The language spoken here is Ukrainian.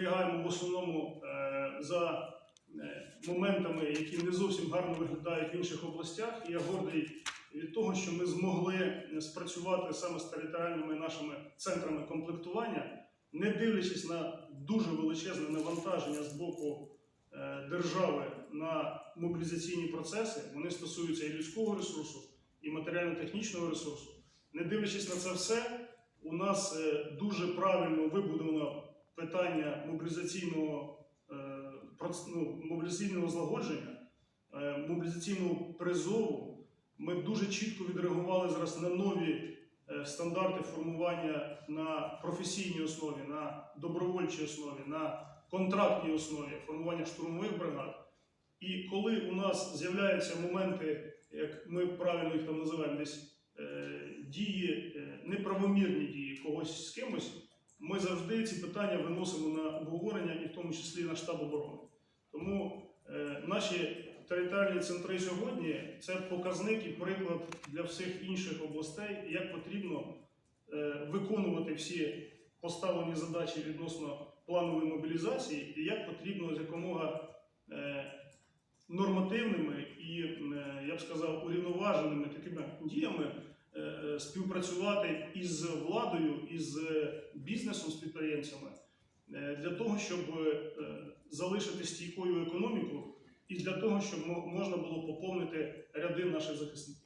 спостерігаємо в основному е, за е, моментами, які не зовсім гарно виглядають в інших областях. І я гордий від того, що ми змогли спрацювати саме з територіальними нашими центрами комплектування, не дивлячись на дуже величезне навантаження з боку е, держави на мобілізаційні процеси. Вони стосуються і людського ресурсу, і матеріально-технічного ресурсу. Не дивлячись на це все, у нас е, дуже правильно вибудовано питання мобілізаційного, е, ну, мобілізаційного злагодження, е, мобілізаційного призову. Ми дуже чітко відреагували зараз на нові е, стандарти формування на професійній основі, на добровольчій основі, на контрактній основі формування штурмових бригад. І коли у нас з'являються моменти, як ми правильно їх там називаємо, десь дії, неправомірні дії когось з кимось, ми завжди ці питання виносимо на обговорення, і в тому числі на штаб оборони. Тому е, наші територіальні центри сьогодні це показник і приклад для всіх інших областей, як потрібно е, виконувати всі поставлені задачі відносно планової мобілізації, і як потрібно якомога е, нормативними і, я б сказав, урівноваженими такими діями співпрацювати із владою, із е, бізнесом, з підприємцями е, для того, щоб е, залишити стійкою економіку і для того, щоб можна було поповнити ряди наших захисників.